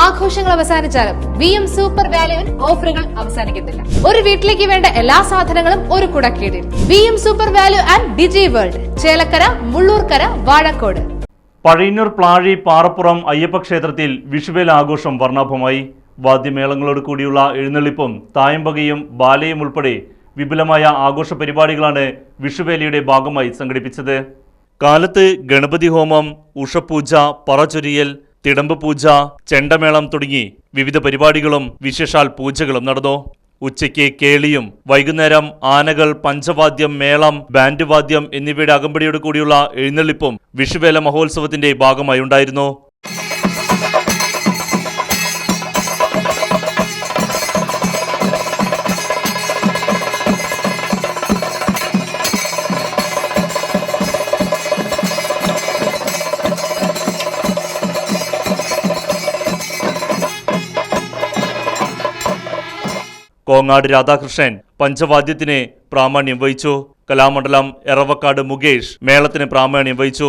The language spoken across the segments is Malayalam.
ആഘോഷങ്ങൾ അവസാനിച്ചാലും വി എം സൂപ്പർ വാല്യുവിൽ ഓഫറുകൾ അവസാനിക്കുന്നില്ല ഒരു വീട്ടിലേക്ക് വേണ്ട എല്ലാ സാധനങ്ങളും ഒരു കുടക്കീടിൽ V M super value and digi world Chelakkara Mullurkara Vazhakode. Pazhayannur Plazhi Parappuram Ayyappa ക്ഷേത്രത്തിൽ വിഷുവേല ആഘോഷം വർണാഭമായി. വാദ്യമേളങ്ങളോട് കൂടിയുള്ള എഴുന്നള്ളിപ്പും തായമ്പകയും ബാലയും ഉൾപ്പെടെ വിപുലമായ ആഘോഷ പരിപാടികളാണ് വിഷുവേലയുടെ ഭാഗമായി സംഘടിപ്പിച്ചത്. കാലത്ത് ഗണപതി ഹോമം ഉഷപൂജ പറചൊരിയൽ തിടമ്പ് പൂജ ചെണ്ടമേളം തുടങ്ങി വിവിധ പരിപാടികളും വിശേഷാൽ പൂജകളും നടന്നു. ഉച്ചയ്ക്ക് കേളിയും വൈകുന്നേരം ആനകൾ പഞ്ചവാദ്യം മേളം ബാൻഡ് വാദ്യം എന്നിവയുടെ അകമ്പടിയോട് കൂടിയുള്ള എഴുന്നള്ളിപ്പും വിഷുവേല മഹോത്സവത്തിന്റെ ഭാഗമായി ഉണ്ടായിരുന്നു കോങ്ങാട് രാധാകൃഷ്ണൻ പഞ്ചവാദ്യത്തിന് പ്രാമാണ്യം വഹിച്ചു. കലാമണ്ഡലം എറവക്കാട് മുകേഷ് മേളത്തിന് പ്രാമാണ്യം വഹിച്ചു.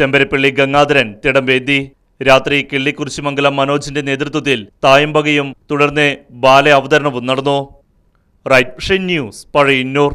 ചെമ്പരപ്പള്ളി ഗംഗാധരൻ തിടംവേദി രാത്രി കിള്ളിക്കുരിശുമംഗലം മനോജിന്റെ നേതൃത്വത്തിൽ തായമ്പകയും തുടർന്ന് ബാല അവതരണവും നടന്നു. Right news Pazhayannur.